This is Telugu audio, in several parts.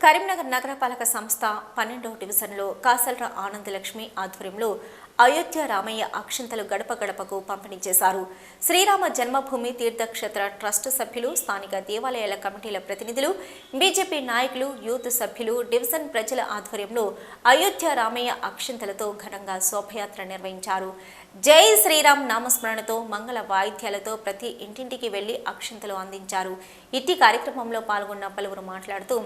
కరీంనగర్ నగరపాలక సంస్థ పన్నెండవ డివిజన్లో కాసల్ర ఆనందలక్ష్మి ఆధ్వర్యంలో అయోధ్య రామయ్య అక్షంతలు గడప గడపకు పంపిణీ చేశారు. శ్రీరామ జన్మభూమి తీర్థక్షేత్ర ట్రస్ట్ సభ్యులు స్థానిక దేవాలయాల కమిటీల ప్రతినిధులు బీజేపీ నాయకులు యూత్ సభ్యులు డివిజన్ ప్రజల ఆధ్వర్యంలో అయోధ్య రామయ్య అక్షంతలతో ఘనంగా శోభయాత్ర నిర్వహించారు. జై శ్రీరామ్ నామస్మరణతో మంగళ వాయిద్యాలతో ప్రతి ఇంటింటికి వెళ్ళి అక్షంతలు అందించారు. ఇట్టి కార్యక్రమంలో పాల్గొన్న పలువురు మాట్లాడుతూ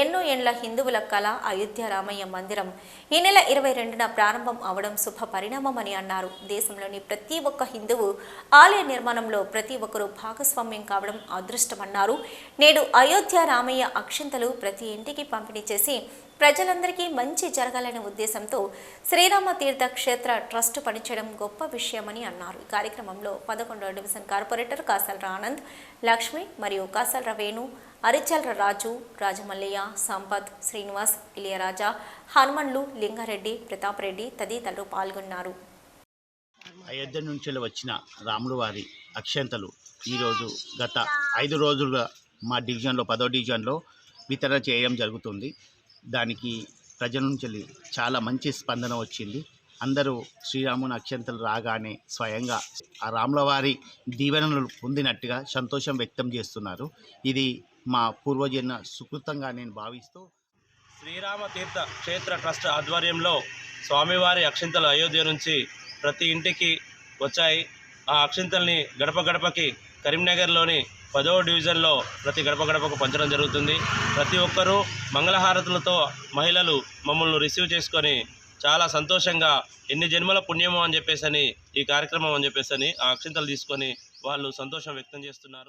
ఎన్నో ఏండ్ల హిందువుల కళ అయోధ్య రామయ్య మందిరం. ఈ నెల ఇరవై రెండున ప్రారంభం అవడం శుభ పరిణామమని అన్నారు. దేశంలోని ప్రతి ఒక్క హిందువు ఆలయ నిర్మాణంలో ప్రతి ఒక్కరూ భాగస్వామ్యం కావడం అదృష్టమన్నారు. నేడు అయోధ్య రామయ్య అక్షంతలు ప్రతి ఇంటికి పంపిణీ చేసి ప్రజలందరికీ మంచి జరగాలనే ఉద్దేశంతో శ్రీరామ తీర్థ క్షేత్ర ట్రస్ట్ పనిచేయడం గొప్ప విషయమని అన్నారు. ఈ కార్యక్రమంలో పదకొండవ డివిజన్ కార్పొరేటర్ కాసల్ర ఆనంద్ లక్ష్మి మరియు కాసల్ర వేణు అరిచల్ర రాజు రాజమల్లయ్య సంపత్ శ్రీనివాస్ ఇలియరాజా హనుమన్లు లింగారెడ్డి ప్రతాప్ రెడ్డి తదితరులు పాల్గొన్నారు. అయోధ్య నుంచి వచ్చిన రాముడు వారి అక్షంతలు ఈరోజు గత ఐదు రోజులుగా మా డివిజన్లో పదో డివిజన్లో వితరణ చేయడం జరుగుతుంది. దానికి ప్రజల నుంచి చాలా మంచి స్పందన వచ్చింది. అందరూ శ్రీరాముని అక్షంతలు రాగానే స్వయంగా ఆ రాములవారి దీవెనలు పొందినట్టుగా సంతోషం వ్యక్తం చేస్తున్నారు. ఇది మా పూర్వజన్మ సుకృతంగా నేను భావిస్తూ శ్రీరామ తీర్థ క్షేత్ర ట్రస్ట్ ఆధ్వర్యంలో స్వామివారి అక్షింతలు అయోధ్య నుంచి ప్రతి ఇంటికి వచ్చాయి. ఆ అక్షింతల్ని గడప గడపకి కరీంనగర్లోని పదవ డివిజన్లో ప్రతి గడప గడపకు పంచడం జరుగుతుంది. ప్రతి ఒక్కరూ మంగళహారతులతో మహిళలు మమ్మల్ని రిసీవ్ చేసుకొని చాలా సంతోషంగా ఎన్ని జన్మల పుణ్యమో అని చెప్పేసి ఈ కార్యక్రమం అని చెప్పేసి ఆ అక్షింతలు తీసుకొని వాళ్ళు సంతోషం వ్యక్తం చేస్తున్నారు.